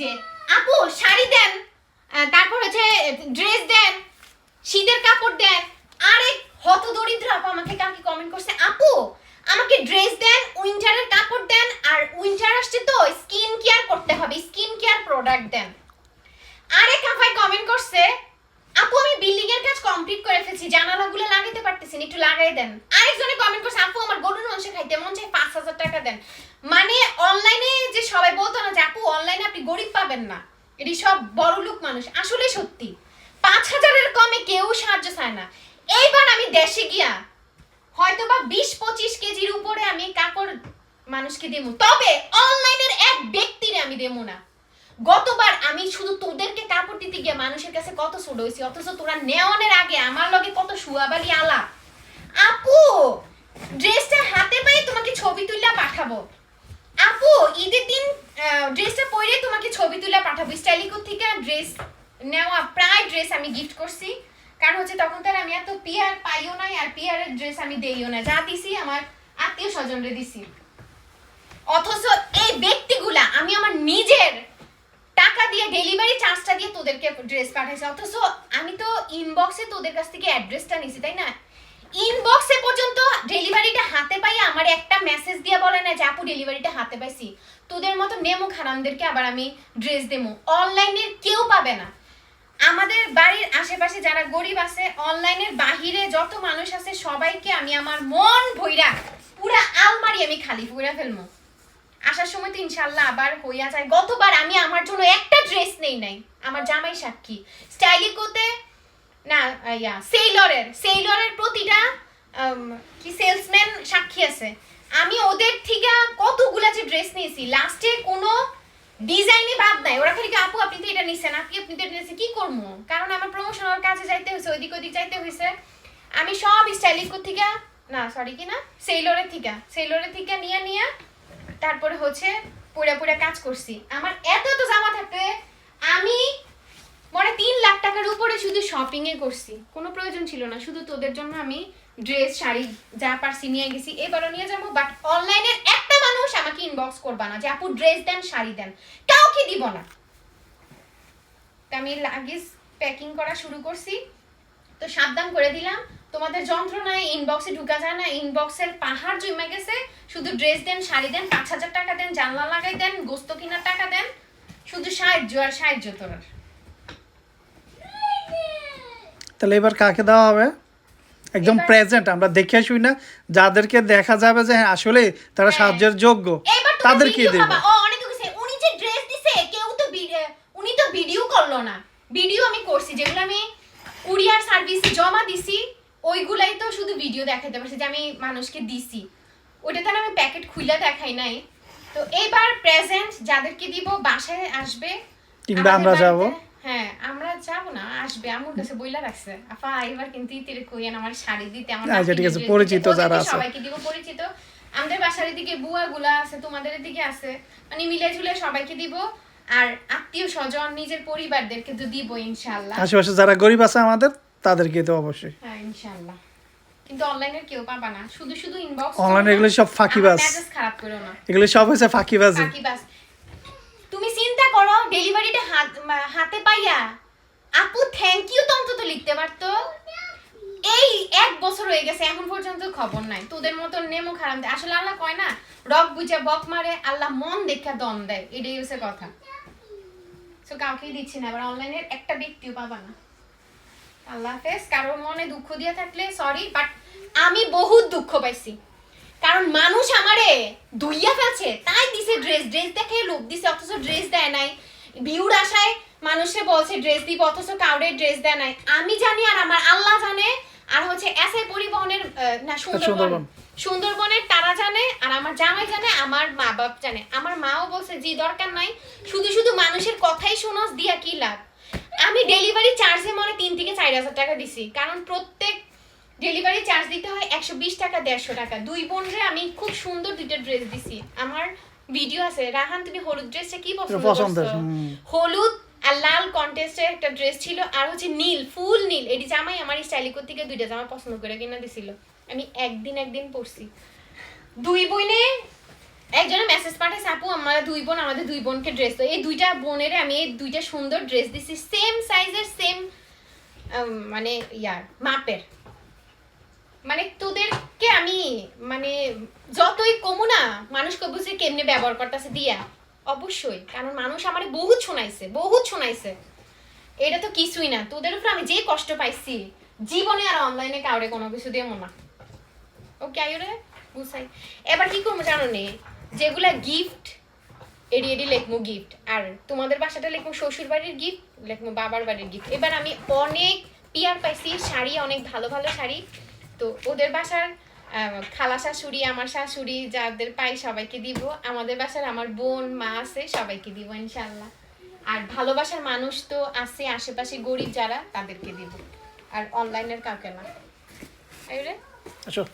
যে, আপু, শাড়ি দেন। তারপর হচ্ছে, ড্রেস দেন। শীতের কাপড় দেন। আরে, হত দরিদ্র আপু আমাকে কালকে কমেন্ট করছে, আপু, আমাকে ড্রেস দেন, উইন্টারের কাপড় দেন, আর উইন্টার আসছে তো, স্কিন কেয়ার করতে হবে, স্কিন কেয়ার প্রোডাক্ট দেন। আরেক আফাই কমেন্ট করছে, আপু, আমি বিল্ডিং এর কাজ কমপ্লিট করে ফেলছি, জানালাগুলো লাগাইতে একটু লাগাই দেন। আরেকজনে কমেন্ট করছে, আপু, আমার গরুর মাংস খাইতে মন চাই পাঁচ হাজার টাকা দেন। মানে অনলাইনে যে সবাই বলতো না যে, আপু অনলাইনে আপনি গরিব পাবেন না। এটি সব বড় লোক মানুষ। আসলে সত্যি, পাঁচ হাজারের কমে কেউ সাহায্য চায় না। এইবার আমি দেশে গিয়া হয়তো বা বিশ পঁচিশ কেজির উপরে আমি কাপড় মানুষকে দেবো। তবে অনলাইনের এক ব্যক্তিরে আমি দেবো না। গতবার আমি শুধু তোদেরকে কাপড় দিতে গিয়ে মানুষের কাছে কত ছোট হয়েছি, অথচ তোরা নেওয়ানের আগে আমার লগে কত শুয়াবালি আলা আপু ড্রেসটা হাতে পাই তোমাকে ছবি পাঠাবো? আপু, ঈদের দিন ড্রেসটা পরে তোমাকে ছবি তুলে পাঠাবো। স্টাইলিকো থেকে ড্রেস নেওয়া, প্রায় ড্রেস আমি গিফট করছি। কারণ হচ্ছে তখন তার আমি এত পিয়ার পাইও নাই, আর পিয়ারের ড্রেস আমি দেইও না। যা দিছি আমার আত্মীয় স্বজনরে দিছি। অথচ এই ব্যক্তিগুলা, আমি আমার নিজের টাকা দিয়ে ডেলিভারি চার্জটা দিয়ে তোদেরকে ড্রেস পাঠাইছি। অথচ আমি তো ইনবক্সে তোদের কাছ থেকে অ্যাড্রেসটা নিছি, তাই না? ইনবক্সে পর্যন্ত ডেলিভারিটা হাতে পাই আমার একটা মেসেজ দিয়ে বলে না যে, আপু ডেলিভারিটা হাতে পাইছি। তোদের মতো নেমো খারামদেরকে আবার আমি ড্রেস দেবো। অনলাইনের কেউ পাবে না। আমাদের বাড়ির আশেপাশে যারা গরিব আছে অনলাইনের বাহিরে যত মানুষ আছে, সবাইকে আমি আমার মন ভইরা, পুরা আলমারি আমি খালি পুরা ফেলব। আসার সময় তো ইনশাল্লাহ আবার হইয়া যায়। গতবার আমি আমার জন্য একটা ড্রেস নেই নাই। আমার জামাই সাক্ষী। স্টাইলিকোতে না ইয়া সেইলরের সেইলরের প্রতিটা কি সেলসম্যান সাক্ষী আছে। আমি ওদের থেকে কতগুলা যে ড্রেস নিয়েছি লাস্টে কোনো ডিজাইনে বাদ নাই। ওরা খালি আপু, আপনি তো এটা নিছেন, আপনি আপনি তো এটা নিছেন, কি করব? কারণ আমার প্রমোশনাল কাজে যাইতে হয়েছে, ওইদিক ওইদিক যাইতে হয়েছে। আমি সব স্টাইলিকো থেকে, না সরি কি না? সেইলরের থেকে সেইলরের থেকে নিয়ে নিয়ে তারপরে হচ্ছে পুরা পুরা কাজ করছি। আমার এত এত জামা থাকতে আমি মনে তিন লাখ টাকার উপরে শুধু শপিং এ করছি। কোনো প্রয়োজন ছিল না, শুধু তোদের জন্য আমি ড্রেস শাড়ি যা পারছি নিয়ে গেছি এবারও নিয়ে যাব বাট অনলাইনে একটা মানুষ আমাকে ইনবক্স করবা না যে, আপু ড্রেস দেন, শাড়ি দেন। কাউকে দিব না। তা আমি লাগেজ প্যাকিং করা শুরু করছি। তো সাবধান করে দিলাম। তোমাদের যন্ত্রণায় ইনবক্সে ঢুকা যায় না। ইনবক্সের পাহাড় জমে গেছে। শুধু ড্রেস দেন, শাড়ি দেন, পাঁচ হাজার টাকা দেন, জানলা লাগাই দেন, গোস্ত কেনার টাকা দেন। শুধু সাহায্য আর সাহায্য তোরার তাহলে এবার কাকে দেওয়া হবে? একদম প্রেজেন্ট আমরা দেখে শুই না। যাদেরকে দেখা যাবে যে হ্যাঁ আসলে তারা হ্যাঁ। সাহায্যের যোগ্য তাদেরকে দেব। পাবা। ও অনেকে কইছে উনি যে ড্রেস দিছে কেউ তো উনি তো ভিডিও করল না। ভিডিও আমি করছি যেগুলো আমি কুরিয়ার সার্ভিসে জমা দিছি ওইগুলাই তো শুধু ভিডিও দেখাতে পারছি যে আমি মানুষকে দিছি। ওইটা তো আর আমি প্যাকেট খুলে দেখাই নাই। তো এবার প্রেজেন্ট যাদেরকে দিব বাসায় আসবে। কিংবা আমরা যাব। হ্যাঁ আমরা যাব না। আসবে আমার কাছে বইলা রাখছে। আপা এবার কিন্তু ইতিরে কইয়েন আমার শাড়ি দিতে আমার আচ্ছা, ঠিক আছে, পরিচিত যারা আছে। সবাইকে দিব পরিচিত। আমাদের বাসার দিকে বুয়াগুলা আছে তোমাদের দিকে আছে। মানে মিলে ঝুলে সবাইকে দিব। আর আত্মীয় স্বজন নিজের পরিবারদেরকে তো দিব ইনশাআল্লাহ। আশেপাশে যারা গরিব আছে আমাদের তাদেরকে তো অবশ্যই। হ্যাঁ ইনশাআল্লাহ। কিন্তু অনলাইনের কেউ পাবা না। শুধু শুধু ইনবক্স Online এগুলো সব ফাঁকিবাজ। মেজাজ খারাপ করো না। এগুলো সব ফাঁকিবাজি। ফাঁকিবাজ। তুমি চিন্তা করো ডেলিভারিটা হাতে পাইয়া আপু থ্যাংক ইউ তো অন্তত লিখতে পারতো। এই এক বছর হয়ে গেছে, এখন পর্যন্ত খবর নাই। তোদের মতো নেমো খারাপ দেয়। আসলে আল্লাহ কয় না রক বুঝা বক মারে, আল্লাহ মন দেখা দম দেয়। এটাই হচ্ছে কথা। তো কাউকেই দিচ্ছি না। এবার অনলাইনের একটা ব্যক্তিও পাবা না। আল্লাহ হাফেজ কারও মনে দুঃখ দিয়ে থাকলে সরি বাট আমি বহুত দুঃখ পাইছি। কারণ মানুষ আমারে দুইয়া ফেলছে, তাই দিছে ড্রেস ড্রেস দেখে লোক দিছে, অথচ ড্রেস দেয় নাই। ভিউর আশায় মানুষে বলছে ড্রেস দিব অথচ কাউরে ড্রেস দেয় নাই। আমি জানি আর আমার আল্লাহ জানে আর হচ্ছে এসএ পরিবহনের না সুন্দরবন। সুন্দরবন। সুন্দরবনের তারা জানে আর আমার জামাই জানে আমার মা বাপ জানে। আমার মাও বলছে জি দরকার নাই। শুধু শুধু মানুষের কথাই শোনস দিয়া কি লাভ? আমি ডেলিভারি চার্জে মনে তিন থেকে চার হাজার টাকা দিছি। কারণ প্রত্যেক ডেলিভারি চার্জ দিতে হয় একশো বিশ টাকা দেড়শো টাকা। দুই বোনরে আমি খুব সুন্দর দুইটা ড্রেস দিছি। আমার ভিডিও আছে রাহান তুমি হলুদ ড্রেসটা কি পছন্দ করছ? হলুদ আর লাল কন্টেস্টের একটা ড্রেস ছিল আর হচ্ছে নীল ফুল নীল। এটি জামাই আমার স্টাইলিকোর থেকে দুইটা জামা পছন্দ করে কিনা দিছিল। আমি একদিন একদিন পরছি। দুই বইনে একজনে মেসেজ পাঠাইছে আপু আমরা দুই বোন আমাদের দুই বোনকে ড্রেস তো এই দুইটা বোনের আমি এই দুইটা সুন্দর ড্রেস দিছি সেম সাইজের সেম মানে ইয়ার মাপের। মানে তোদেরকে আমি মানে যতই কমু না, মানুষকে বুঝে কেমনে ব্যবহার করতেছে দিয়া? অবশ্যই, কারণ মানুষ আমার বহুত শোনাইছে বহুত শোনাইছে। এটা তো কিছুই না। তোদের উপর আমি যে কষ্ট পাইছি, জীবনে আর অনলাইনে কাউরে কোনো কিছু দিয়ে মনে ওকে আয়ুরে বুঝাই। এবার কি করব জানো নে? যেগুলা গিফট এডি এডি লেখমু গিফট আর তোমাদের বাসাটা লেখমু শ্বশুর বাড়ির গিফট লেখমু বাবার বাড়ির গিফট এবার আমি অনেক পিয়ার পাইছি, শাড়ি, অনেক ভালো ভালো শাড়ি। তো ওদের বাসার খালা শাশুড়ি, আমার শাশুড়ি যাদের পাই সবাইকে দিব। আমাদের বাসার আমার বোন, মা আছে, সবাইকে দিব ইনশাল্লাহ। আর ভালোবাসার মানুষ তো আছে, আশেপাশে গরিব যারা, তাদেরকে দিব। আর অনলাইনের কাউকে না। আসো।